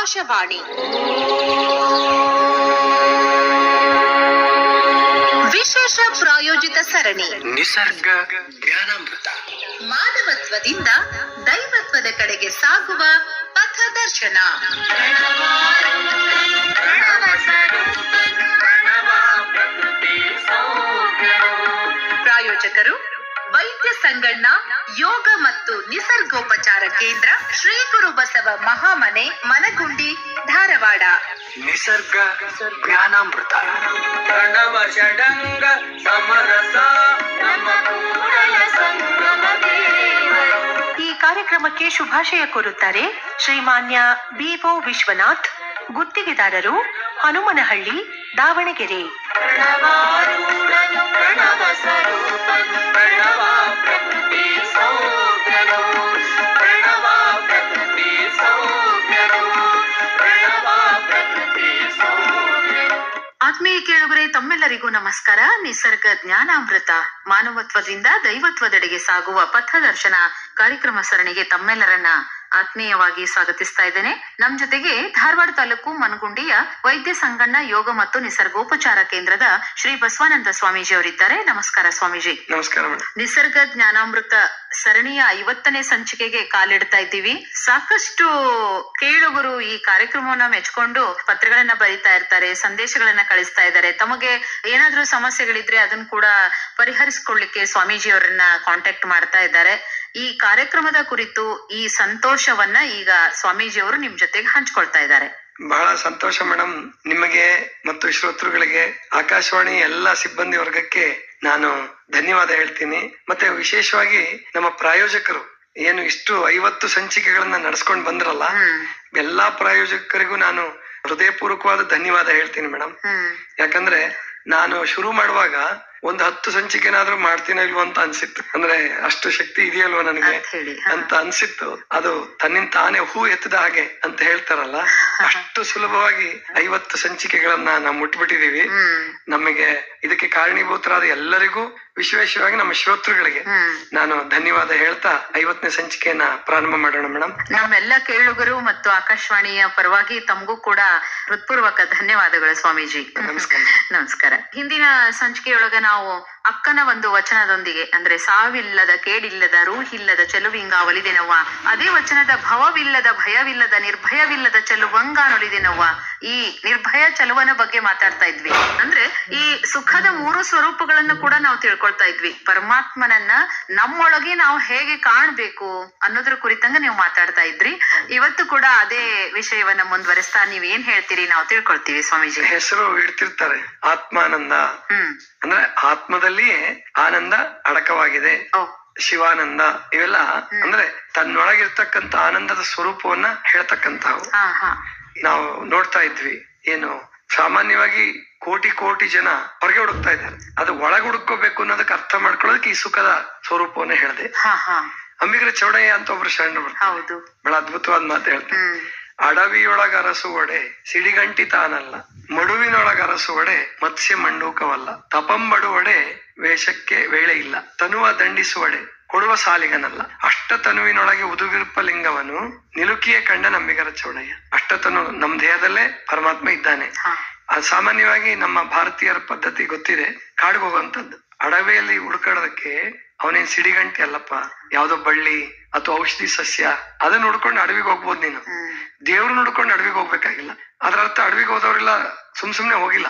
ಆಕಾಶವಾಣಿ. ವಿಶೇಷ ಪ್ರಾಯೋಜಿತ ಸರಣಿ. ನಿಸರ್ಗ ಜ್ಞಾನಾಮೃತ. ಮಾನವತ್ವದಿಂದ ದೈವತ್ವದ ಕಡೆಗೆ ಸಾಗುವ ಪಥದರ್ಶನ ಪ್ರಾಯೋಜಕರು ವೈದ್ಯ ಸಂಗಣ್ಣ ಯೋಗ ಮತ್ತು ನಿಸರ್ಗೋಪಚಾರ ಕೇಂದ್ರ ಬಸವ ಮಹಾಮನೆ ಮನಗುಂಡಿ ಧಾರವಾಡ. ನಿಸರ್ಗ ಜ್ಞಾನಾಮೃತ. ಪ್ರಣವ ಷಡಂಗ ಸಮರಸ ನಮ್ಮ ಕೂಡಲ ಸಂಗಮ ಈ ಕಾರ್ಯಕ್ರಮಕ್ಕೆ ಶುಭಾಶಯ ಕೋರುತ್ತಾರೆ ಶ್ರೀಮಾನ್ಯ ಬಿಒ ವಿಶ್ವನಾಥ್ ಗುತ್ತಿಗೆದಾರರು ಹನುಮನಹಳ್ಳಿ ದಾವಣಗೆರೆ. ಪ್ರಣವ ಸ್ವರೂಪನು ಪ್ರಣವ ಪ್ರಕೃತಿ ಸೌಮ್ಯನು. ಕೇಳುಗರೆ ತಮ್ಮೆಲ್ಲರಿಗೂ ನಮಸ್ಕಾರ. ನಿಸರ್ಗ ಜ್ಞಾನಾಮೃತ ಮಾನವತ್ವದಿಂದ ದೈವತ್ವದೆಡೆಗೆ ಸಾಗುವ ಪಥದರ್ಶನ ಕಾರ್ಯಕ್ರಮ ಸರಣಿಗೆ ತಮ್ಮೆಲ್ಲರನ್ನ ಆತ್ಮೀಯವಾಗಿ ಸ್ವಾಗತಿಸ್ತಾ ಇದ್ದೇನೆ. ನಮ್ ಜೊತೆಗೆ ಧಾರವಾಡ ತಾಲೂಕು ಮನಗುಂಡಿಯ ವೈದ್ಯ ಸಂಗಣ್ಣ ಯೋಗ ಮತ್ತು ನಿಸರ್ಗೋಪಚಾರ ಕೇಂದ್ರದ ಶ್ರೀ ಬಸವಾನಂದ ಸ್ವಾಮೀಜಿ ಅವರಿದ್ದಾರೆ ನಮಸ್ಕಾರ ಸ್ವಾಮೀಜಿ. ನಮಸ್ಕಾರ ನಿಸರ್ಗ ಜ್ಞಾನಾಮೃತ ಸರಣಿಯ ಐವತ್ತನೇ ಸಂಚಿಕೆಗೆ ಕಾಲಿಡ್ತಾ ಇದ್ದೀವಿ. ಸಾಕಷ್ಟು ಕೇಳುಗರು ಈ ಕಾರ್ಯಕ್ರಮವನ್ನ ಮೆಚ್ಕೊಂಡು ಪತ್ರಗಳನ್ನ ಬರೀತಾ ಇರ್ತಾರೆ ಸಂದೇಶಗಳನ್ನ ಕಳಿಸ್ತಾ ಇದ್ದಾರೆ. ತಮಗೆ ಏನಾದ್ರೂ ಸಮಸ್ಯೆಗಳಿದ್ರೆ ಅದನ್ನ ಕೂಡ ಪರಿಹರಿಸಿಕೊಳ್ಳಿಕ್ಕೆ ಸ್ವಾಮೀಜಿ ಅವರನ್ನ ಕಾಂಟ್ಯಾಕ್ಟ್ ಮಾಡ್ತಾ ಇದ್ದಾರೆ. ಈ ಕಾರ್ಯಕ್ರಮದ ಕುರಿತು ಈ ಸಂತೋಷವನ್ನ ಈಗ ಸ್ವಾಮೀಜಿ ಅವರು ನಿಮ್ ಜೊತೆಗೆ ಹಂಚ್ಕೊಳ್ತಾ ಇದ್ದಾರೆ. ಬಹಳ ಸಂತೋಷ ಮೇಡಮ್ ನಿಮಗೆ ಮತ್ತು ಶ್ರೋತೃಗಳಿಗೆ ಆಕಾಶವಾಣಿ ಎಲ್ಲ ಸಿಬ್ಬಂದಿ ವರ್ಗಕ್ಕೆ ನಾನು ಧನ್ಯವಾದ ಹೇಳ್ತೀನಿ. ಮತ್ತೆ ವಿಶೇಷವಾಗಿ ನಮ್ಮ ಪ್ರಾಯೋಜಕರು ಏನು ಇಷ್ಟು ಐವತ್ತು ಸಂಚಿಕೆಗಳನ್ನ ನಡ್ಸ್ಕೊಂಡ್ ಬಂದ್ರಲ್ಲ ಎಲ್ಲಾ ಪ್ರಾಯೋಜಕರಿಗೂ ನಾನು ಹೃದಯಪೂರ್ವಕವಾದ ಧನ್ಯವಾದ ಹೇಳ್ತೀನಿ ಮೇಡಮ್ ಯಾಕಂದ್ರೆ ನಾನು ಶುರು ಮಾಡುವಾಗ ಒಂದು ಹತ್ತು ಸಂಚಿಕೆನಾದ್ರೂ ಮಾಡ್ತೀನೋ ಇಲ್ವೋ ಅಂತ ಅನ್ಸಿತ್ತು. ಅಂದ್ರೆ ಅಷ್ಟು ಶಕ್ತಿ ಇದೆಯಲ್ವಾ ನನಗೆ ಅಂತ ಅನ್ಸಿತ್ತು. ಅದು ತನ್ನಿಂದ ತಾನೇ ಹೂ ಎತ್ತದ ಹಾಗೆ ಅಂತ ಹೇಳ್ತಾರಲ್ಲ ಅಷ್ಟು ಸುಲಭವಾಗಿ ಐವತ್ತು ಸಂಚಿಕೆಗಳನ್ನ ನಾವು ಮುಟ್ಬಿಟ್ಟಿದೀವಿ. ನಮಗೆ ಇದಕ್ಕೆ ಕಾರಣೀಭೂತರಾದ ಎಲ್ಲರಿಗೂ ವಿಶೇಷವಾಗಿ ನಮ್ಮ ಶ್ರೋತೃಗಳಿಗೆ ನಾನು ಧನ್ಯವಾದ ಹೇಳ್ತಾ ಐವತ್ತನೇ ಸಂಚಿಕೆಯನ್ನ ಪ್ರಾರಂಭ ಮಾಡೋಣ ಮೇಡಮ್ ನಮ್ಮೆಲ್ಲ ಕೇಳುಗರು ಮತ್ತು ಆಕಾಶವಾಣಿಯ ಪರವಾಗಿ ತಮಗೂ ಕೂಡ ಹೃತ್ಪೂರ್ವಕ ಧನ್ಯವಾದಗಳು ಸ್ವಾಮೀಜಿ. ನಮಸ್ಕಾರ. ನಮಸ್ಕಾರ. ಹಿಂದಿನ ಸಂಚಿಕೆಯೊಳಗ ನಾವು ಅಕ್ಕನ ಒಂದು ವಚನದೊಂದಿಗೆ ಅಂದ್ರೆ ಸಾವಿಲ್ಲದ ಕೇಡಿಲ್ಲದ ರೂಹಿಲ್ಲದ ಚೆಲುವಿಂಗ ಒಲಿದೆನವ್ವ ಅದೇ ವಚನದ ಭವವಿಲ್ಲದ ಭಯವಿಲ್ಲದ ನಿರ್ಭಯವಿಲ್ಲದ ಚೆಲುವಂಗ ನೊಲಿದೆನವ್ವ ಈ ನಿರ್ಭಯ ಚೆಲುವನ ಬಗ್ಗೆ ಮಾತಾಡ್ತಾ ಇದ್ವಿ. ಅಂದ್ರೆ ಈ ಸುಖದ ಮೂರು ಸ್ವರೂಪಗಳನ್ನು ಕೂಡ ನಾವು ತಿಳ್ಕೊಳ್ತಾ ಇದ್ವಿ. ಪರಮಾತ್ಮನನ್ನ ನಮ್ಮೊಳಗೆ ನಾವು ಹೇಗೆ ಕಾಣ್ಬೇಕು ಅನ್ನೋದ್ರ ಕುರಿತಂಗ ನೀವು ಮಾತಾಡ್ತಾ ಇದ್ರಿ. ಇವತ್ತು ಕೂಡ ಅದೇ ವಿಷಯವನ್ನ ಮುಂದುವರಿಸ್ತಾ ನೀವ್ ಏನ್ ಹೇಳ್ತೀರಿ ನಾವು ತಿಳ್ಕೊಳ್ತೀವಿ ಸ್ವಾಮೀಜಿ. ಹೆಸರು ಇಡ್ತಿರ್ತಾರೆ ಆತ್ಮಾನಂದ. ಹ್ಮ್. ಅಂದ್ರೆ ಆತ್ಮದಲ್ಲಿಯೇ ಆನಂದ ಅಡಕವಾಗಿದೆ. ಶಿವಾನಂದ ಇವೆಲ್ಲ ಅಂದ್ರೆ ತನ್ನೊಳಗಿರ್ತಕ್ಕಂತ ಆನಂದದ ಸ್ವರೂಪವನ್ನ ಹೇಳ್ತಕ್ಕಂತವು ನಾವು ನೋಡ್ತಾ ಇದ್ವಿ ಏನು ಸಾಮಾನ್ಯವಾಗಿ ಕೋಟಿ ಕೋಟಿ ಜನ ಹೊರಗೆ ಹುಡುಕ್ತಾ ಇದ್ದಾರೆ. ಅದು ಒಳಗೆ ಹುಡುಕೋಬೇಕು ಅನ್ನೋದಕ್ಕೆ ಅರ್ಥ ಮಾಡ್ಕೊಳ್ಳೋದಕ್ಕೆ ಈ ಸುಖದ ಸ್ವರೂಪವನ್ನ ಹೇಳಿದೆ. ಅಂಬಿಗರ ಚೌಡಯ್ಯ ಅಂತ ಒಬ್ರು ಶರಣ ಬರ್ತಾರೆ. ಬಹಳ ಅದ್ಭುತವಾದ ಮಾತು ಹೇಳ್ತಾರೆ. ಹ್ಮ್ ಅಡವಿಯೊಳಗ ಅರಸು ಒಡೆ ಸಿಡಿಗಂಟಿ ತಾನಲ್ಲ. ಮಡುವಿನೊಳಗ ಅರಸು ಒಡೆ ಮತ್ಸ್ಯ ಮಂಡೂಕವಲ್ಲ. ತಪಂಬಡುವಡೆ ವೇಷಕ್ಕೆ ವೇಳೆ ಇಲ್ಲ. ತನುವ ದಂಡಿಸುವಡೆ ಕೊಡುವ ಸಾಲಿಗನಲ್ಲ. ಅಷ್ಟ ತನುವಿನೊಳಗೆ ಉದುಗಿರ್ಪ ಲಿಂಗವನು ನಿಲುಕಿಯ ಕಂಡ ನಂಬಿಗರ ಚೌಡಯ್ಯ. ಅಷ್ಟತನು ನಮ್ ದೇಹದಲ್ಲೇ ಪರಮಾತ್ಮ ಇದ್ದಾನೆ. ಸಾಮಾನ್ಯವಾಗಿ ನಮ್ಮ ಭಾರತೀಯರ ಪದ್ಧತಿ ಗೊತ್ತಿದೆ. ಕಾಡಿಗೆ ಹೋಗುವಂತದ್ದು. ಅಡವೆಯಲ್ಲಿ ಹುಡುಕಾಡೋದಕ್ಕೆ ಅವನೇನ್ ಸಿಡಿಗಂಟೆ ಅಲ್ಲಪ್ಪ? ಯಾವ್ದೋ ಬಳ್ಳಿ ಅಥವಾ ಔಷಧಿ ಸಸ್ಯ? ಅದನ್ನ ಹುಡ್ಕೊಂಡು ಅಡವಿಗೆ ಹೋಗ್ಬೋದು ನೀನು. ದೇವ್ರನ್ನ ದೇವ್ರು ನೋಡ್ಕೊಂಡು ಅಡವಿಗೆ ಹೋಗ್ಬೇಕಾಗಿಲ್ಲ. ಅದ್ರ ಅರ್ಥ ಅಡವಿಗೆ ಹೋದವರೆಲ್ಲ ಸುಮ್ ಸುಮ್ನೆ ಹೋಗಿಲ್ಲ.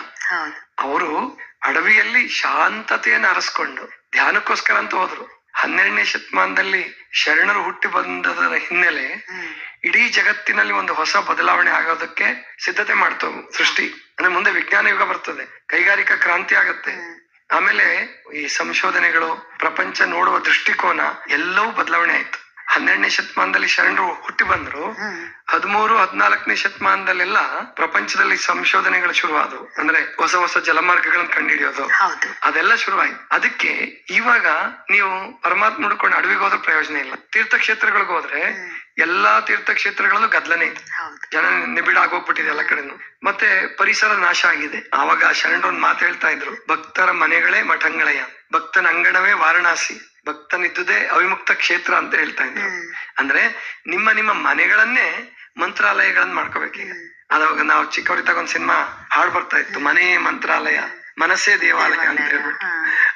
ಅವರು ಅಡವಿಯಲ್ಲಿ ಶಾಂತತೆಯನ್ನು ಅರಸ್ಕೊಂಡು ಧ್ಯಾನಕ್ಕೋಸ್ಕರ ಅಂತ ಹೋದ್ರು. ಹನ್ನೆರಡನೇ ಶತಮಾನದಲ್ಲಿ ಶರಣರು ಹುಟ್ಟಿ ಬಂದದರ ಹಿನ್ನೆಲೆ ಇಡೀ ಜಗತ್ತಿನಲ್ಲಿ ಒಂದು ಹೊಸ ಬದಲಾವಣೆ ಆಗೋದಕ್ಕೆ ಸಿದ್ಧತೆ ಮಾಡ್ತವು ಸೃಷ್ಟಿ. ಅಂದ್ರೆ ಮುಂದೆ ವಿಜ್ಞಾನ ಯುಗ ಬರ್ತದೆ. ಕೈಗಾರಿಕಾ ಕ್ರಾಂತಿ ಆಗತ್ತೆ. ಆಮೇಲೆ ಈ ಸಂಶೋಧನೆಗಳು ಪ್ರಪಂಚ ನೋಡುವ ದೃಷ್ಟಿಕೋನ ಎಲ್ಲವೂ ಬದಲಾವಣೆ ಆಯ್ತು. ಹನ್ನೆರಡನೇ ಶತಮಾನದಲ್ಲಿ ಶರಣರು ಹುಟ್ಟಿ ಬಂದ್ರು. ಹದಿಮೂರು ಹದಿನಾಲ್ಕನೇ ಶತಮಾನದಲ್ಲೆಲ್ಲ ಪ್ರಪಂಚದಲ್ಲಿ ಸಂಶೋಧನೆಗಳು ಶುರುವಾದವು. ಅಂದ್ರೆ ಹೊಸ ಹೊಸ ಜಲಮಾರ್ಗಗಳನ್ನ ಕಂಡುಹಿಡಿಯೋದು. ಅದೆಲ್ಲ ಶುರುವಾಯ್ತು. ಅದಕ್ಕೆ ಇವಾಗ ನೀವು ಪರಮಾತ್ಮ ನೋಡ್ಕೊಂಡು ಅಡವಿಗೆ ಹೋದ್ರೆ ಪ್ರಯೋಜನ ಇಲ್ಲ. ತೀರ್ಥಕ್ಷೇತ್ರಗಳಿಗೆ ಹೋದ್ರೆ ಎಲ್ಲಾ ತೀರ್ಥಕ್ಷೇತ್ರಗಳಲ್ಲೂ ಗದ್ದಲನೇ ಇದೆ. ಜನ ನಿಬಿಡ ಆಗೋಗ್ಬಿಟ್ಟಿದೆ ಎಲ್ಲ ಕಡೆನು. ಮತ್ತೆ ಪರಿಸರ ನಾಶ ಆಗಿದೆ. ಆವಾಗ ಶರಣರು ಒಂದ್ ಮಾತು ಹೇಳ್ತಾ ಇದ್ರು ಭಕ್ತರ ಮನೆಗಳೇ ಮಠಂಗಳಯ್ಯ. ಭಕ್ತನ ಅಂಗಣವೇ ವಾರಣಾಸಿ. ಭಕ್ತನಿದ್ದುದೇ ಅವಿಮುಕ್ತ ಕ್ಷೇತ್ರ ಅಂತ ಹೇಳ್ತಾ ಇದ್ದ ಅಂದ್ರೆ ನಿಮ್ಮ ನಿಮ್ಮ ಮನೆಗಳನ್ನೇ ಮಂತ್ರಾಲಯಗಳನ್ನ ಮಾಡ್ಕೋಬೇಕೀಗ ಅದಾವಾಗ ನಾವು ಚಿಕ್ಕವರಿದ್ದಾಗ ಒಂದ್ ಸಿನಿಮಾ ಹಾಡ್ ಬರ್ತಾ ಇತ್ತು ಮನೆ ಮಂತ್ರಾಲಯ ಮನಸ್ಸೇ ದೇವಾಲಯ ಅಂತ ಹೇಳ್ಬಿಟ್ಟು.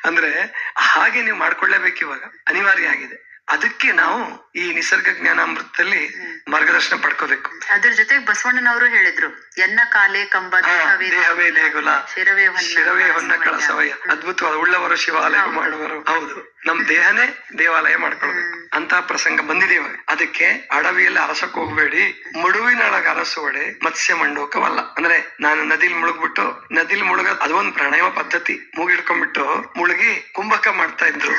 ಅಂದ್ರೆ ಹಾಗೆ ನೀವು ಮಾಡ್ಕೊಳ್ಳೇಬೇಕು ಇವಾಗ. ಅನಿವಾರ್ಯ ಆಗಿದೆ. ಅದಕ್ಕೆ ನಾವು ಈ ನಿಸರ್ಗ ಜ್ಞಾನಾಮೃತದಲ್ಲಿ ಮಾರ್ಗದರ್ಶನ ಪಡ್ಕೋಬೇಕು. ಅದ್ರ ಜೊತೆಗೆ ಬಸವಣ್ಣನವರು ಹೇಳಿದ್ರು ಎನ್ನ ಕಾಲೇ ಕಂಬ ದೇಹವೇ ದೇಗುಲ ಶಿರವೇ ಹೊನ್ನ ಶಿರವೇ ಹೊನ್ನ ಕಳಸವಯ್ಯ. ಅದ್ಭುತವಾದ ಉಳ್ಳವರು ಶಿವಾಲಯ ಮಾಡುವರು ಹೌದು. ನಮ್ ದೇಹನೇ ದೇವಾಲಯ ಮಾಡ್ಕೊಳ್ಬೇಕು ಅಂತ ಪ್ರಸಂಗ ಬಂದಿದೆ ಇವಾಗ. ಅದಕ್ಕೆ ಅಡವಿಯಲ್ಲಿ ಅರಸಕ್ ಹೋಗ್ಬೇಡಿ. ಅರಸ ಅರಸುವಡೆ ಮತ್ಸ್ಯ ಮಂಡೋಕವಲ್ಲ. ಅಂದ್ರೆ ನಾನು ನದಿಲ್ ಮುಳುಗ್ಬಿಟ್ಟು ನದಿಲ್ ಮುಳುಗ ಅದೊಂದು ಪ್ರಾಣಾಯಾಮ ಪದ್ಧತಿ. ಮೂಗಿಡ್ಕೊಂಡ್ಬಿಟ್ಟು ಮುಳುಗಿ ಕುಂಭಕ ಮಾಡ್ತಾ ಇದ್ರು.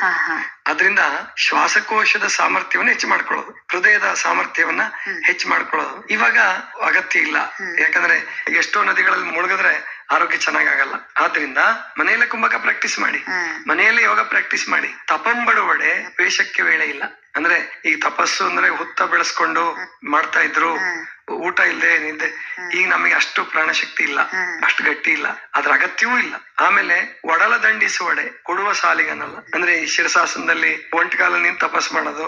ಅದ್ರಿಂದ ಶ್ವಾಸಕ್ಕೂ ಶ್ವಾಸಕೋಶದ ಸಾಮರ್ಥ್ಯವನ್ನ ಹೆಚ್ಚು ಮಾಡ್ಕೊಳ್ಳೋದು ಹೃದಯದ ಸಾಮರ್ಥ್ಯವನ್ನ ಹೆಚ್ಚು ಮಾಡ್ಕೊಳ್ಳೋದು. ಇವಾಗ ಅಗತ್ಯ ಇಲ್ಲ. ಯಾಕಂದ್ರೆ ಎಷ್ಟೋ ನದಿಗಳಲ್ಲಿ ಮುಳುಗಿದ್ರೆ ಆರೋಗ್ಯ ಚೆನ್ನಾಗಾಗಲ್ಲ. ಆದ್ರಿಂದ ಮನೆಯಲ್ಲೇ ಕುಂಭಕ ಪ್ರಾಕ್ಟೀಸ್ ಮಾಡಿ. ಮನೆಯಲ್ಲೇ ಯೋಗ ಪ್ರಾಕ್ಟೀಸ್ ಮಾಡಿ. ತಪಂಬಡುವಡೆ ವೇಷಕ್ಕೆ ವೇಳೆ ಇಲ್ಲ. ಅಂದ್ರೆ ಈ ತಪಸ್ಸು ಅಂದ್ರೆ ಹುತ್ತ ಬೆಳೆಸ್ಕೊಂಡು ಮಾಡ್ತಾ ಇದ್ರು. ಊಟ ಇಲ್ಲದೆ ಏನಿದೆ ಈಗ ನಮಗೆ ಅಷ್ಟು ಪ್ರಾಣಶಕ್ತಿ ಇಲ್ಲ. ಅಷ್ಟು ಗಟ್ಟಿ ಇಲ್ಲ. ಅದ್ರ ಅಗತ್ಯವೂ ಇಲ್ಲ. ಆಮೇಲೆ ಒಡಲ ದಂಡಿಸುವಡೆ ಕೊಡುವ ಸಾಲಿಗನಲ್ಲ. ಅಂದ್ರೆ ಈ ಶಿರಸಾಸನದಲ್ಲಿ ಒಂಟ್ಕಾಲ ನಿಂತು ತಪಸ್ ಮಾಡೋದು.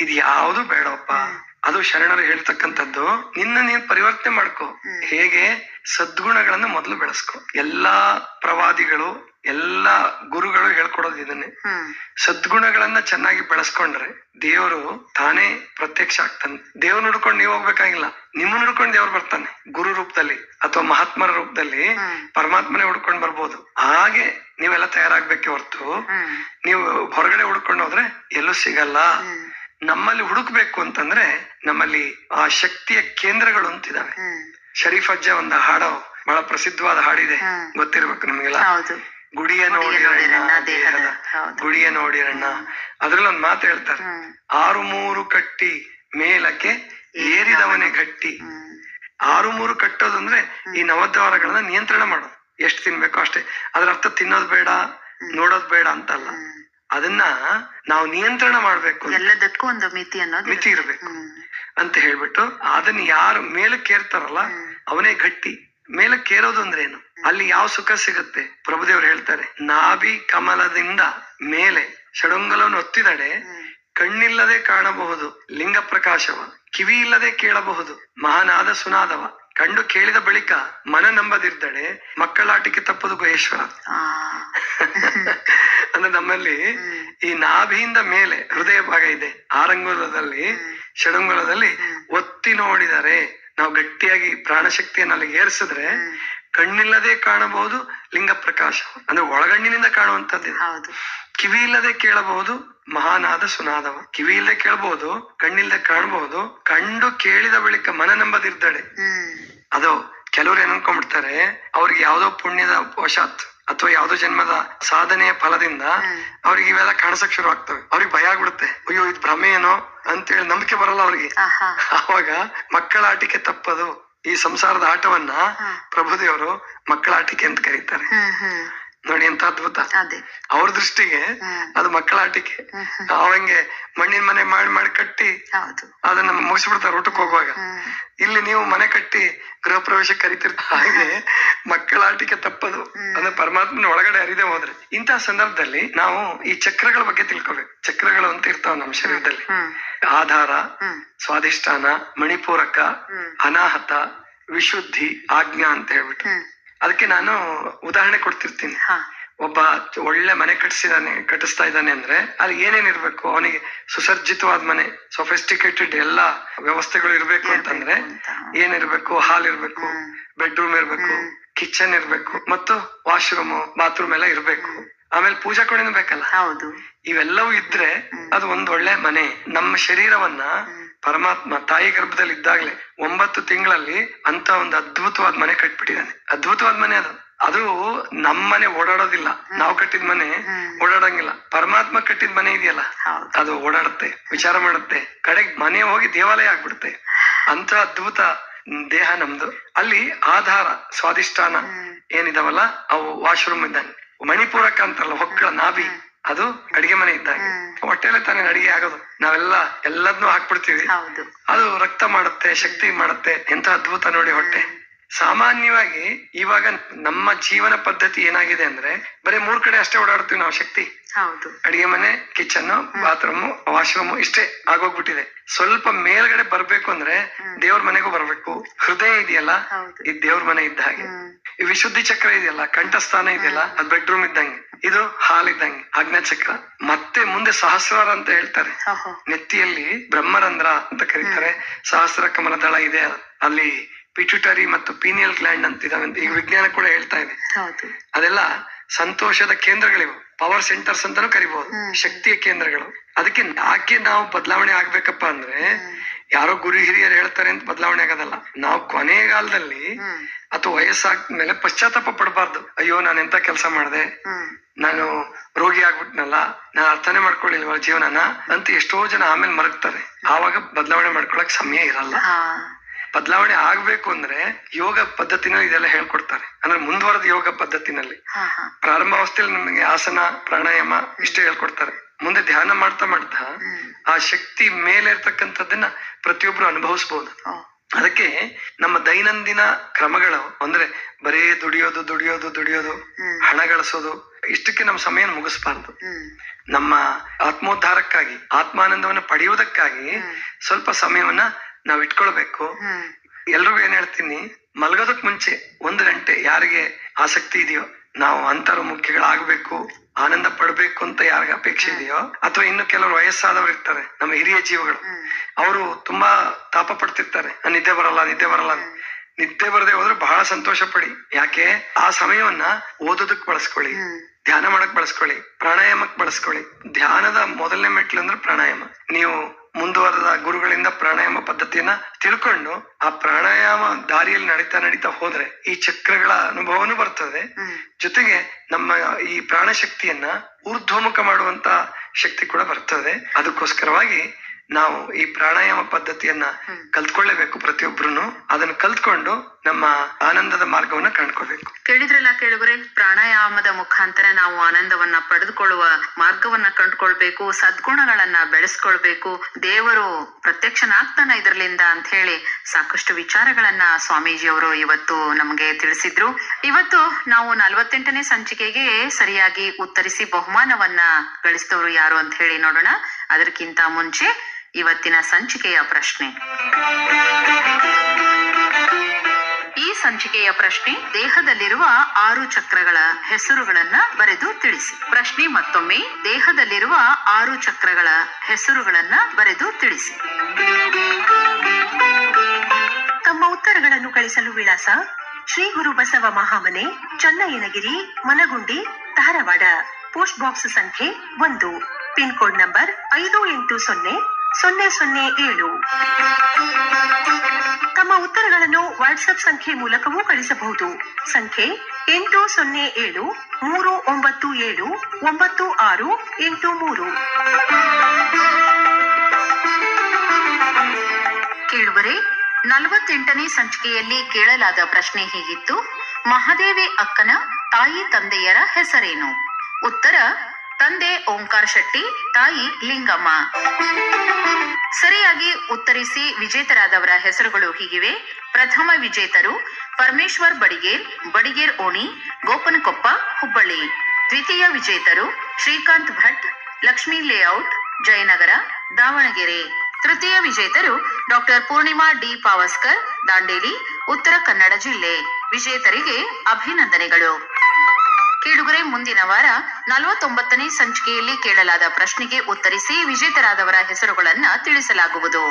ಇದು ಯಾವುದು ಬೇಡಪ್ಪ ಅದು ಶರಣರು ಹೇಳ್ತಕ್ಕಂಥದ್ದು ನಿನ್ನ ನೀನ್ ಪರಿವರ್ತನೆ ಮಾಡ್ಕೊ. ಹೇಗೆ? ಸದ್ಗುಣಗಳನ್ನ ಮೊದಲು ಬೆಳೆಸ್ಕೊ. ಎಲ್ಲಾ ಪ್ರವಾದಿಗಳು ಎಲ್ಲಾ ಗುರುಗಳು ಹೇಳ್ಕೊಡೋದು ಇದನ್ನೇ. ಸದ್ಗುಣಗಳನ್ನ ಚೆನ್ನಾಗಿ ಬೆಳೆಸ್ಕೊಂಡ್ರೆ ದೇವರು ತಾನೇ ಪ್ರತ್ಯಕ್ಷ ಆಗ್ತಾನೆ. ದೇವ್ರು ನೋಡ್ಕೊಂಡು ನೀವ್ ಹೋಗ್ಬೇಕಾಗಿಲ್ಲ. ನಿಮ್ಮ ನೋಡ್ಕೊಂಡು ದೇವ್ರು ಬರ್ತಾನೆ. ಗುರು ರೂಪದಲ್ಲಿ ಅಥವಾ ಮಹಾತ್ಮರ ರೂಪದಲ್ಲಿ ಪರಮಾತ್ಮನೇ ಹುಡ್ಕೊಂಡ್ ಬರ್ಬೋದು. ಹಾಗೆ ನೀವೆಲ್ಲ ತಯಾರಾಗ್ಬೇಕೆ ಹೊರ್ತು ನೀವು ಹೊರಗಡೆ ಹುಡ್ಕೊಂಡು ಹೋದ್ರೆ ಎಲ್ಲೂ ಸಿಗಲ್ಲ. ನಮ್ಮಲ್ಲಿ ಹುಡುಕ್ಬೇಕು ಅಂತಂದ್ರೆ ನಮ್ಮಲ್ಲಿ ಆ ಶಕ್ತಿಯ ಕೇಂದ್ರಗಳು ಅಂತಿದಾವೆ. ಶರೀಫ್ ಅಜ್ಜ ಒಂದು ಹಾಡು ಬಹಳ ಪ್ರಸಿದ್ಧವಾದ ಹಾಡಿದೆ. ಗೊತ್ತಿರ್ಬೇಕು ನಿಮ್ಗೆಲ್ಲ? ಗುಡಿಯ ನೋಡಿರಣ್ಣ ದೇಹದ. ಗುಡಿಯ ನೋಡಿರಣ್ಣ ಅದ್ರಲ್ಲಿ ಒಂದ್ ಮಾತು ಹೇಳ್ತಾರೆ. ಆರು ಮೂರು ಕಟ್ಟಿ ಮೇಲಕ್ಕೆ ಏರಿದವನೇ ಗಟ್ಟಿ. ಆರು ಮೂರು ಕಟ್ಟೋದಂದ್ರೆ ಈ ನವದ್ವಾರಗಳನ್ನ ನಿಯಂತ್ರಣ ಮಾಡೋದು. ಎಷ್ಟು ತಿನ್ಬೇಕೋ ಅಷ್ಟೇ. ಅದ್ರ ಅರ್ಥ ತಿನ್ನೋದ್ ಬೇಡ ನೋಡೋದ್ ಬೇಡ ಅಂತಲ್ಲ. ಅದನ್ನ ನಾವು ನಿಯಂತ್ರಣ ಮಾಡ್ಬೇಕು. ಎಲ್ಲದಕ್ಕೂ ಒಂದು ಮಿತಿ ಅನ್ನೋದು ಮಿತಿ ಇರ್ಬೇಕು. ಅಂತ ಹೇಳ್ಬಿಟ್ಟು ಅದನ್ನ ಯಾರು ಮೇಲಕ್ಕೆ ಏರ್ತಾರಲ್ಲ ಅವನೇ ಗಟ್ಟಿ. ಮೇಲಕ್ಕೆ ಏರೋದು ಅಂದ್ರೆ ಏನು? ಅಲ್ಲಿ ಯಾವ ಸುಖ ಸಿಗುತ್ತೆ? ಪ್ರಭುದೇವ್ರು ಹೇಳ್ತಾರೆ ನಾಭಿ ಕಮಲದಿಂದ ಮೇಲೆ ಷಡಂಗಲವನ್ನು ಒತ್ತಿದಡೆ ಕಣ್ಣಿಲ್ಲದೆ ಕಾಣಬಹುದು ಲಿಂಗ ಪ್ರಕಾಶವ ಕಿವಿ ಇಲ್ಲದೆ ಕೇಳಬಹುದು ಮಹಾನಾದ ಸುನಾದವ. ಕಂಡು ಕೇಳಿದ ಬಳಿಕ ಮನ ನಂಬದಿರ್ತಾಳೆ ಮಕ್ಕಳಾಟಕ್ಕೆ ತಪ್ಪದು ಗುಹೇಶ್ವರ. ಅಂದ್ರೆ ನಮ್ಮಲ್ಲಿ ಈ ನಾಭಿಯಿಂದ ಮೇಲೆ ಹೃದಯ ಭಾಗ ಇದೆ. ಆರಂಗುಲದಲ್ಲಿ ಷಡಂಗುಲದಲ್ಲಿ ಒತ್ತಿ ನೋಡಿದರೆ ನಾವು ಗಟ್ಟಿಯಾಗಿ ಪ್ರಾಣಶಕ್ತಿಯನ್ನು ಅಲ್ಲಿ ಏರಿಸಿದ್ರೆ ಕಣ್ಣಿಲ್ಲದೆ ಕಾಣಬಹುದು ಲಿಂಗ ಪ್ರಕಾಶ ಅಂದ್ರೆ ಒಳಗಣ್ಣಿನಿಂದ ಕಾಣುವಂತದ್ದು ಕಿವಿ ಇಲ್ಲದೆ ಕೇಳಬಹುದು ಮಹಾನಾದ ಸುನಾದವ. ಕಿವಿ ಇಲ್ದೆ ಕೇಳಬಹುದು ಕಣ್ಣಿಲ್ದೆ ಕಾಣಬಹುದು ಕಂಡು ಕೇಳಿದ ಬಳಿಕ ಮನ ನಂಬದಿರ್ತಾಳೆ ಅದು ಕೆಲವ್ರು ಏನ್ ಅನ್ಕೊಂಡ್ಬಿಡ್ತಾರೆ ಅವ್ರಿಗೆ ಯಾವ್ದೋ ಪುಣ್ಯದ ವಶಾತ್ ಅಥವಾ ಯಾವ್ದೋ ಜನ್ಮದ ಸಾಧನೆಯ ಫಲದಿಂದ ಅವ್ರಿಗೆ ಇವೆಲ್ಲ ಕಾಣಿಸಕ್ ಶುರು ಆಗ್ತವೆ. ಅವ್ರಿಗೆ ಭಯ ಆಗ್ಬಿಡುತ್ತೆ. ಅಯ್ಯೋ ಇದು ಭ್ರಮೆ ಏನೋ ಅಂತೇಳಿ ನಂಬಿಕೆ ಬರಲ್ಲ ಅವ್ರಿಗೆ. ಅವಾಗ ಆವಾಗ ಮಕ್ಕಳ ಆಟಿಕೆ ತಪ್ಪದು. ಈ ಸಂಸಾರದ ಆಟವನ್ನ ಪ್ರಭುದೇವರು ಮಕ್ಕಳ ಆಟಿಕೆ ಅಂತ ಕರೀತಾರೆ. ನೋಡಿ ಎಂತ ಅದ್ಭುತ. ಅವ್ರ ದೃಷ್ಟಿಗೆ ಅದು ಮಕ್ಕಳ ಆಟಿಕೆ ಅವಂಗೆ ಮಣ್ಣಿನ ಮನೆ ಮಾಡಿ ಮಾಡಿ ಕಟ್ಟಿ ಅದನ್ನ ಮುಗಿಸ್ಬಿಡ್ತಾರೆ ಊಟಕ್ಕೆ ಹೋಗುವಾಗ. ಇಲ್ಲಿ ನೀವು ಮನೆ ಕಟ್ಟಿ ಗೃಹ ಪ್ರವೇಶ ಕರಿತಿರ್ತ ಹಾಗೆ ಮಕ್ಕಳ ಆಟಿಕೆ ತಪ್ಪದು. ಅಂದ್ರೆ ಪರಮಾತ್ಮನ ಒಳಗಡೆ ಅರಿದೆ ಹೋದ್ರೆ. ಇಂತಹ ಸಂದರ್ಭದಲ್ಲಿ ನಾವು ಈ ಚಕ್ರಗಳ ಬಗ್ಗೆ ತಿಳ್ಕೊಬೇಕು. ಚಕ್ರಗಳು ಅಂತ ಇರ್ತಾವ ನಮ್ಮ ಶರೀರದಲ್ಲಿ. ಆಧಾರ ಸ್ವಾಧಿಷ್ಠಾನ ಮಣಿಪೂರಕ ಅನಾಹತ ವಿಶುದ್ಧಿ ಆಜ್ಞಾ ಅಂತ ಹೇಳ್ಬಿಟ್ಟು. ಅದಕ್ಕೆ ನಾನು ಉದಾಹರಣೆ ಕೊಡ್ತಿರ್ತೀನಿ. ಒಬ್ಬ ಒಳ್ಳೆ ಮನೆ ಕಟ್ಟಿಸಿದಾನೆ ಕಟ್ಟಿಸ್ತಾ ಇದ್ದಾನೆ ಅಂದ್ರೆ ಅಲ್ಲಿ ಏನೇನ್ ಇರ್ಬೇಕು? ಅವನಿಗೆ ಸುಸರ್ಜಿತವಾದ ಮನೆ ಸೊಫೆಸ್ಟಿಕೇಟೆಡ್ ಎಲ್ಲಾ ವ್ಯವಸ್ಥೆಗಳು ಇರ್ಬೇಕು ಅಂತಂದ್ರೆ ಅಂತ. ಏನಿರ್ಬೇಕು ಹಾಲ್ ಇರ್ಬೇಕು ಬೆಡ್ರೂಮ್ ಇರ್ಬೇಕು ಕಿಚನ್ ಇರ್ಬೇಕು ಮತ್ತು ವಾಶ್ರೂಮ್ ಬಾತ್ರೂಮ್ ಎಲ್ಲ ಇರ್ಬೇಕು. ಆಮೇಲೆ ಪೂಜಾ ಕೋಣೆನೂ ಬೇಕಲ್ಲ? ಹೌದು. ಇವೆಲ್ಲವೂ ಇದ್ರೆ ಅದು ಒಂದ್ ಒಳ್ಳೆ ಮನೆ. ನಮ್ಮ ಶರೀರವನ್ನ ಪರಮಾತ್ಮ ತಾಯಿ ಗರ್ಭದಲ್ಲಿ ಇದ್ದಾಗಲೇ ಒಂಬತ್ತು ತಿಂಗಳಲ್ಲಿ ಅಂತ ಒಂದು ಅದ್ಭುತವಾದ ಮನೆ ಕಟ್ಬಿಟ್ಟಿದ್ದಾನೆ. ಅದ್ಭುತವಾದ ಮನೆ ಅದು. ಅದು ನಮ್ಮನೆ ಓಡಾಡೋದಿಲ್ಲ. ನಾವು ಕಟ್ಟಿದ ಮನೆ ಓಡಾಡಂಗಿಲ್ಲ. ಪರಮಾತ್ಮ ಕಟ್ಟಿದ ಮನೆ ಇದೆಯಲ್ಲ? ಅದು ಓಡಾಡುತ್ತೆ ವಿಚಾರ ಮಾಡುತ್ತೆ. ಕಡೆಗೆ ಮನೆ ಹೋಗಿ ದೇವಾಲಯ ಆಗ್ಬಿಡುತ್ತೆ. ಅಂತ ಅದ್ಭುತ ದೇಹ ನಮ್ದು. ಅಲ್ಲಿ ಆಧಾರ ಸ್ವಾದಿಷ್ಠಾನ ಏನಿದಾವಲ್ಲ? ಅವು ವಾಶ್ರೂಮ್ ಇದ್ದಂಗೆ ಮಣಿಪೂರಕ ಅಂತಲ್ಲ ಹೊಕ್ಕಳ ನಾಭಿ. ಅದು ಅಡಿಗೆ ಮನೆ ಇದ್ದಾಗ ಹೊಟ್ಟೆಲೆ ತಾನೇ ಅಡಿಗೆ ಆಗೋದು. ನಾವೆಲ್ಲ ಎಲ್ಲದನ್ನೂ ಹಾಕ್ಬಿಡ್ತೀವಿ. ಹೌದು. ಅದು ರಕ್ತ ಮಾಡುತ್ತೆ ಶಕ್ತಿ ಮಾಡುತ್ತೆ ಎಂತ ಅದ್ಭುತ ನೋಡಿ ಹೊಟ್ಟೆ. ಸಾಮಾನ್ಯವಾಗಿ ಇವಾಗ ನಮ್ಮ ಜೀವನ ಪದ್ಧತಿ ಏನಾಗಿದೆ ಅಂದ್ರೆ ಬರೀ ಮೂರ್ ಕಡೆ ಅಷ್ಟೇ ಓಡಾಡ್ತೀವಿ ನಾವು ಶಕ್ತಿ. ಹೌದು. ಅಡಿಗೆ ಮನೆ ಕಿಚನ್ ಬಾತ್ರೂಮ್ ವಾಶ್ರೂಮ್ ಇಷ್ಟೇ ಆಗೋಗ್ಬಿಟ್ಟಿದೆ. ಸ್ವಲ್ಪ ಮೇಲ್ಗಡೆ ಬರ್ಬೇಕು ಅಂದ್ರೆ ದೇವ್ರ ಮನೆಗೂ ಬರ್ಬೇಕು. ಹೃದಯ ಇದೆಯಲ್ಲ. ಈ ದೇವ್ರ ಮನೆ ಇದ್ದ ಹಾಗೆ. ಈ ವಿಶುದ್ಧಿ ಚಕ್ರ ಇದೆಯಲ್ಲ? ಕಂಠಸ್ಥಾನ ಇದೆಯಲ್ಲ? ಅದ್ ಬೆಡ್ರೂಮ್ ಇದ್ದಂಗೆ. ಇದು ಹಾಲಿದ್ದಂಗೆ ಅಗ್ನಚಕ್ರ ಆಜ್ಞಾ ಚಕ್ರ. ಮತ್ತೆ ಮುಂದೆ ಸಹಸ್ರಾರ ಅಂತ ಹೇಳ್ತಾರೆ. ನೆತ್ತಿಯಲ್ಲಿ ಬ್ರಹ್ಮರಂಧ್ರ ಅಂತ ಕರೀತಾರೆ. ಸಹಸ್ರ ಕಮಲ ದಳ ಇದೆ. ಅಲ್ಲಿ ಪಿಟ್ಯುಟರಿ ಮತ್ತು ಪೀನಿಯಲ್ ಗ್ಲ್ಯಾಂಡ್ ಅಂತ ಇದಾವೆ ಅಂತ ಈಗ ವಿಜ್ಞಾನ ಕೂಡ ಹೇಳ್ತಾ ಇದೆ. ಅದೆಲ್ಲ ಸಂತೋಷದ ಕೇಂದ್ರಗಳಿವು. ಪವರ್ ಸೆಂಟರ್ಸ್ ಅಂತಾನು ಕರಿಬಹುದು. ಶಕ್ತಿಯ ಕೇಂದ್ರಗಳು. ಅದಕ್ಕೆ ಯಾಕೆ ನಾವು ಬದಲಾವಣೆ ಆಗ್ಬೇಕಪ್ಪ ಅಂದ್ರೆ ಯಾರೋ ಗುರು ಹಿರಿಯರು ಹೇಳ್ತಾರೆ ಅಂತ ಬದಲಾವಣೆ ಆಗೋದಲ್ಲ. ನಾವು ಕೊನೆಗಾಲದಲ್ಲಿ ಅಥವಾ ವಯಸ್ಸಾದ್ಮೇಲೆ ಪಶ್ಚಾತ್ತಾಪ ಪಡಬಾರ್ದು. ಅಯ್ಯೋ ನಾನು ಎಂತ ಕೆಲಸ ಮಾಡಿದೆ? ನಾನು ರೋಗಿ ಆಗ್ಬಿಟ್ನಲ್ಲ ನಾನು ಅರ್ಥನೆ ಮಾಡ್ಕೊಳ್ಳಿಲ್ವ ಜೀವನನ ಅಂತ ಎಷ್ಟೋ ಜನ ಆಮೇಲೆ ಮರಗ್ತಾರೆ. ಆವಾಗ ಬದಲಾವಣೆ ಮಾಡ್ಕೊಳಕ್ ಸಮಯ ಇರಲ್ಲ. ಬದಲಾವಣೆ ಆಗ್ಬೇಕು ಅಂದ್ರೆ ಯೋಗ ಪದ್ಧತಿನಲ್ಲಿ ಇದೆಲ್ಲ ಹೇಳ್ಕೊಡ್ತಾರೆ. ಅಂದ್ರೆ ಮುಂದುವರೆದ ಯೋಗ ಪದ್ಧತಿನಲ್ಲಿ. ಪ್ರಾರಂಭಾವಸ್ಥೆಯಲ್ಲಿ ನಮಗೆ ಆಸನ ಪ್ರಾಣಾಯಾಮ ಇಷ್ಟು ಹೇಳ್ಕೊಡ್ತಾರೆ. ಮುಂದೆ ಧ್ಯಾನ ಮಾಡ್ತಾ ಮಾಡ್ತಾ ಆ ಶಕ್ತಿ ಮೇಲೆ ಇರ್ತಕ್ಕಂಥದ್ದನ್ನ ಪ್ರತಿಯೊಬ್ರು ಅನುಭವಿಸಬಹುದು ಓ. ಅದಕ್ಕೆ ನಮ್ಮ ದೈನಂದಿನ ಕ್ರಮಗಳು ಅಂದ್ರೆ ಬರೇ ದುಡಿಯೋದು ದುಡಿಯೋದು ದುಡಿಯೋದು ಹಣ ಗಳಿಸೋದು ಇಷ್ಟಕ್ಕೆ ನಮ್ಮ ಸಮಯ ಮುಗಿಸ್ಬಾರ್ದು. ನಮ್ಮ ಆತ್ಮೋದ್ಧಾರಕ್ಕಾಗಿ ಆತ್ಮಾನಂದವನ್ನು ಪಡೆಯುವುದಕ್ಕಾಗಿ. ಸ್ವಲ್ಪ ಸಮಯವನ್ನ ನಾವು ಇಟ್ಕೊಳ್ಬೇಕು. ಎಲ್ರಿಗೂ ಏನ್ ಹೇಳ್ತೀನಿ ಮಲಗೋದಕ್ ಮುಂಚೆ ಒಂದ್ ಗಂಟೆ ಯಾರಿಗೆ ಆಸಕ್ತಿ ಇದೆಯೋ ನಾವು ಅಂತರ್ಮುಖಿಗಳಾಗಬೇಕು ಆನಂದ ಪಡ್ಬೇಕು ಅಂತ ಯಾರಿಗ ಅಪೇಕ್ಷೆ ಇದೆಯೋ ಅಥವಾ ಇನ್ನು ಕೆಲವರು ವಯಸ್ಸಾದವರು ಇರ್ತಾರೆ ನಮ್ಮ ಹಿರಿಯ ಜೀವಗಳು. ಅವರು ತುಂಬಾ ತಾಪ ಪಡ್ತಿರ್ತಾರೆ "ನಾನ್ ನಿದ್ದೆ ಬರಲ್ಲ ನಿದ್ದೆ ಬರಲ್ಲ ನಿದ್ದೆ ಬರದೆ ಹೋದ್ರೆ ಬಹಳ ಸಂತೋಷ ಪಡಿ. ಯಾಕೆ? ಆ ಸಮಯವನ್ನ ಓದೋದಕ್ ಬಳಸ್ಕೊಳ್ಳಿ ಧ್ಯಾನ ಮಾಡಕ್ ಬಳಸ್ಕೊಳ್ಳಿ ಪ್ರಾಣಾಯಾಮಕ್ ಬಳಸ್ಕೊಳ್ಳಿ. ಧ್ಯಾನದ ಮೊದಲನೇ ಮೆಟ್ಲು ಅಂದ್ರೆ ಪ್ರಾಣಾಯಾಮ. ನೀವು ಮುಂದುವರೆದ ಗುರುಗಳಿಂದ ಪ್ರಾಣಾಯಾಮ ಪದ್ಧತಿಯನ್ನ ತಿಳ್ಕೊಂಡು ಆ ಪ್ರಾಣಾಯಾಮ ದಾರಿಯಲ್ಲಿ ನಡೀತಾ ನಡೀತಾ ಹೋದ್ರೆ ಈ ಚಕ್ರಗಳ ಅನುಭವನು ಬರ್ತದೆ. ಜೊತೆಗೆ ನಮ್ಮ ಈ ಪ್ರಾಣ ಶಕ್ತಿಯನ್ನ ಊರ್ಧ್ವಮುಖ ಮಾಡುವಂತ ಶಕ್ತಿ ಕೂಡ ಬರ್ತದೆ. ಅದಕ್ಕೋಸ್ಕರವಾಗಿ ನಾವು ಈ ಪ್ರಾಣಾಯಾಮ ಪದ್ಧತಿಯನ್ನ. ಕಲ್ತ್ಕೊಳ್ಳೇಬೇಕು ಪ್ರತಿಯೊಬ್ರು ಅದನ್ನ ಕಲ್ತ್ಕೊಂಡು ನಮ್ಮ ಆನಂದದ ಮಾರ್ಗವನ್ನ ಕಂಡ್ಕೋಬೇಕು. ಕೇಳಿದ್ರಲ್ಲ ಕೇಳುಗರೆ ಪ್ರಾಣಾಯಾಮದ ಮುಖಾಂತರ ನಾವು ಆನಂದವನ್ನ ಪಡೆದುಕೊಳ್ಳುವ ಮಾರ್ಗವನ್ನ ಕಂಡುಕೊಳ್ಬೇಕು ಸದ್ಗುಣಗಳನ್ನ ಬೆಳೆಸ್ಕೊಳ್ಬೇಕು. ದೇವರು ಪ್ರತ್ಯಕ್ಷನಾಗ್ತಾನ ಇದರಲ್ಲಿಂದ ಅಂತ ಹೇಳಿ ಸಾಕಷ್ಟು ವಿಚಾರಗಳನ್ನ ಸ್ವಾಮೀಜಿಯವರು ಇವತ್ತು ನಮಗೆ ತಿಳಿಸಿದ್ರು. ಇವತ್ತು ನಾವು ನಲವತ್ತೆಂಟನೇ ಸಂಚಿಕೆಗೆ ಸರಿಯಾಗಿ ಉತ್ತರಿಸಿ ಬಹುಮಾನವನ್ನ ಗಳಿಸಿದವರು ಯಾರು ಅಂತ ಹೇಳಿ ನೋಡೋಣ. ಅದಕ್ಕಿಂತ ಮುಂಚೆ ಇವತ್ತಿನ ಸಂಚಿಕೆಯ ಪ್ರಶ್ನೆ. ಈ ಸಂಚಿಕೆಯ ಪ್ರಶ್ನೆ ದೇಹದಲ್ಲಿರುವ ಆರು ಚಕ್ರಗಳ ಹೆಸರುಗಳನ್ನ ಬರೆದು ತಿಳಿಸಿ. ಪ್ರಶ್ನೆ ಮತ್ತೊಮ್ಮೆ ದೇಹದಲ್ಲಿರುವ ಆರು ಚಕ್ರಗಳ ಹೆಸರುಗಳನ್ನ ಬರೆದು ತಿಳಿಸಿ. ತಮ್ಮ ಉತ್ತರಗಳನ್ನು ಕಳಿಸಲು ವಿಳಾಸ ಶ್ರೀ ಗುರು ಬಸವ ಮಹಾಮನೆ, ಚನ್ನಯ್ಯನಗಿರಿ, ಮನಗುಂಡಿ, ಧಾರವಾಡ. ಪೋಸ್ಟ್ ಬಾಕ್ಸ್ ಸಂಖ್ಯೆ ಒಂದು. ಪಿನ್ ಕೋಡ್ ನಂಬರ್ ಐದು ಎಂಟು ಸೊನ್ನೆ ಸೊನ್ನೆ ಸೊನ್ನೆ ಏಳು. ತಮ್ಮ ಉತ್ತರಗಳನ್ನು ವಾಟ್ಸ್ಆಪ್ ಸಂಖ್ಯೆ ಮೂಲಕವೂ ಕಳಿಸಬಹುದು. ಸಂಖ್ಯೆ ಎಂಟು ಸೊನ್ನೆ ಏಳು, ಮೂರು ಒಂಬತ್ತು ಏಳು, ಒಂಬತ್ತು ಆರು ಎಂಟು ಮೂರು. ಕೇಳುವರೆ, ನಲವತ್ತೆಂಟನೇ ಸಂಚಿಕೆಯಲ್ಲಿ ಕೇಳಲಾದ ಪ್ರಶ್ನೆ ಹೀಗಿತ್ತು. ಮಹಾದೇವಿ ಅಕ್ಕನ ತಾಯಿ ತಂದೆಯರ ಹೆಸರೇನು? ಉತ್ತರ ತಂದೆ ಓಂಕಾರ ಶೆಟ್ಟಿ, ತಾಯಿ ಲಿಂಗಮ್ಮ. ಸರಿಯಾಗಿ ಉತ್ತರಿಸಿ ವಿಜೇತರಾದವರ ಹೆಸರುಗಳು ಹೀಗಿವೆ. ಪ್ರಥಮ ವಿಜೇತರು ಪರಮೇಶ್ವರ್ ಬಡಿಗೇರ್ ಬಡಿಗೇರ್ ಓಣಿ, ಗೋಪನಕೊಪ್ಪ, ಹುಬ್ಬಳ್ಳಿ. ದ್ವಿತೀಯ ವಿಜೇತರು ಶ್ರೀಕಾಂತ್ ಭಟ್, ಲಕ್ಷ್ಮೀ ಲೇಔಟ್, ಜಯನಗರ, ದಾವಣಗೆರೆ. ತೃತೀಯ ವಿಜೇತರು ಡಾಕ್ಟರ್ ಪೂರ್ಣಿಮಾ ಡಿ ಪಾವಸ್ಕರ್, ದಾಂಡೇಲಿ, ಉತ್ತರ ಕನ್ನಡ ಜಿಲ್ಲೆ. ವಿಜೇತರಿಗೆ ಅಭಿನಂದನೆಗಳು. ಕೇಳುಗರೆ ಮುಂದಿನ ವಾರ ನಲವತ್ತೊಂಬತ್ತನೇ ಸಂಚಿಕೆಯಲ್ಲಿ ಕೇಳಲಾದ ಪ್ರಶ್ನೆಗೆ ಉತ್ತರಿಸಿ ವಿಜೇತರಾದವರ ಹೆಸರುಗಳನ್ನ ತಿಳಿಸಲಾಗುವುದು.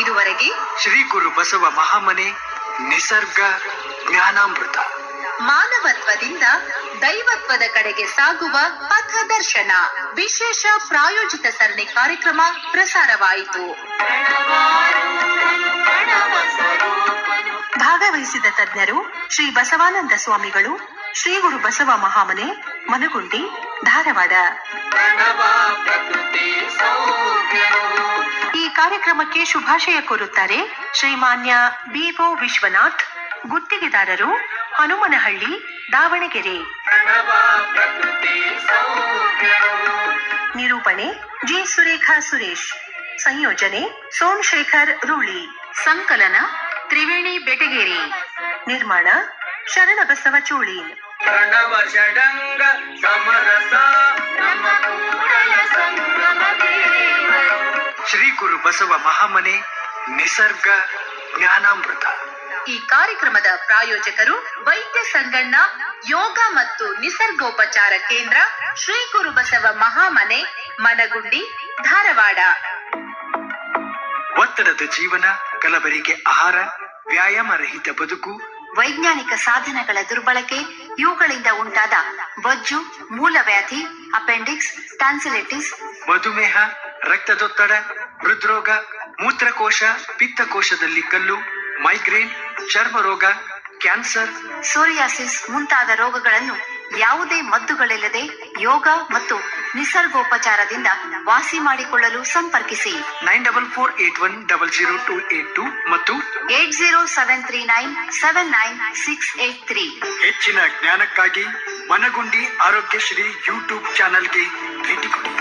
ಇದುವರೆಗೆ ಶ್ರೀ ಗುರು ಬಸವ ಮಹಾಮನೆ ನಿಸರ್ಗ ಜ್ಞಾನಾಮೃತ. ಮಾನವತ್ವದಿಂದ ದೈವತ್ವದ ಕಡೆಗೆ ಸಾಗುವ ಪಥದರ್ಶನ ವಿಶೇಷ ಪ್ರಾಯೋಜಿತ ಸರಣಿ ಕಾರ್ಯಕ್ರಮ ಪ್ರಸಾರವಾಯಿತು. ಭಾಗವಹಿಸಿದ ತಜ್ಞರು ಶ್ರೀ ಬಸವಾನಂದ ಸ್ವಾಮಿಗಳು, ಶ್ರೀ ಗುರು ಬಸವ ಮಹಾಮನೆ ಮನಗುಂಡಿ ಧಾರವಾಡ. ಈ ಕಾರ್ಯಕ್ರಮಕ್ಕೆ ಶುಭಾಶಯ ಕೋರುತ್ತಾರೆ ಶ್ರೀಮಾನ್ಯ ಬಿಒ ವಿಶ್ವನಾಥ್, ಗುತ್ತಿಗೆದಾರರು ಹನುಮನಹಳ್ಳಿ, ದಾವಣಗೆರೆ. ನಿರೂಪಣೆ ಜಿ. ಸುರೇಖಾ ಸುರೇಶ್. ಸಂಯೋಜನೆ ಸೋಮಶೇಖರ್ ರೂಳಿ. ಸಂಕಲನ ತ್ರಿವೇಣಿ ಬೆಟಗೇರಿ. ನಿರ್ಮಾಣ ಶರಣಬಸವ ಬಸವ ಪ್ರಣವ ಷಡಂಗ ಸಮರಸ ನಮ್ಮ ಕೂಡಲ ಸಂಗಮ ದೇವರು. ಶ್ರೀ ಗುರು ಬಸವ ಮಹಾಮನೆ ನಿಸರ್ಗ ಜ್ಞಾನಾಮೃತ. ಈ ಕಾರ್ಯಕ್ರಮದ ಪ್ರಾಯೋಜಕರು ವೈದ್ಯ ಸಂಗಣ್ಣ ಯೋಗ ಮತ್ತು ನಿಸರ್ಗೋಪಚಾರ ಕೇಂದ್ರ ಶ್ರೀ ಗುರು ಬಸವ ಮಹಾಮನೆ ಮನಗುಂಡಿ ಧಾರವಾಡ. ಒತ್ತಡದ ಜೀವನ ಕಲಬರಿಕೆ ಆಹಾರ ವ್ಯಾಯಾಮ ರಹಿತ ಬದುಕು ವೈಜ್ಞಾನಿಕ ಸಾಧನಗಳ ದುರ್ಬಳಕೆ ಇವುಗಳಿಂದ ಉಂಟಾದ ಬೊಜ್ಜು ಮೂಲವ್ಯಾಧಿ ಅಪೆಂಡಿಕ್ಸ್ ಟಾನ್ಸಿಲೆಟಿಸ್ ಮಧುಮೇಹ ರಕ್ತದೊತ್ತಡ ಹೃದ್ರೋಗ ಮೂತ್ರಕೋಶ ಪಿತ್ತಕೋಶದಲ್ಲಿ ಕಲ್ಲು ಮೈಗ್ರೇನ್ ಚರ್ಮ ರೋಗ ಕ್ಯಾನ್ಸರ್. ಸೋರಿಯಾಸಿಸ್ ಮುಂತಾದ ರೋಗಗಳನ್ನು ಯಾವುದೇ ಮದ್ದುಗಳಿಲ್ಲದೆ ಯೋಗ ಮತ್ತು ನಿಸರ್ಗೋಪಚಾರದಿಂದ ವಾಸಿ ಮಾಡಿಕೊಳ್ಳಲು ಸಂಪರ್ಕಿಸಿ. Nine double four eight one double zero two eight two ಮತ್ತು eight zero seven three nine seven nine six eight three. ಹೆಚ್ಚಿನ ಜ್ಞಾನಕ್ಕಾಗಿ ಮನಗುಂಡಿ ಆರೋಗ್ಯಶ್ರೀ ಯೂಟ್ಯೂಬ್ ಚಾನೆಲ್ಗೆ ಭೇಟಿ ಕೊಡಿ.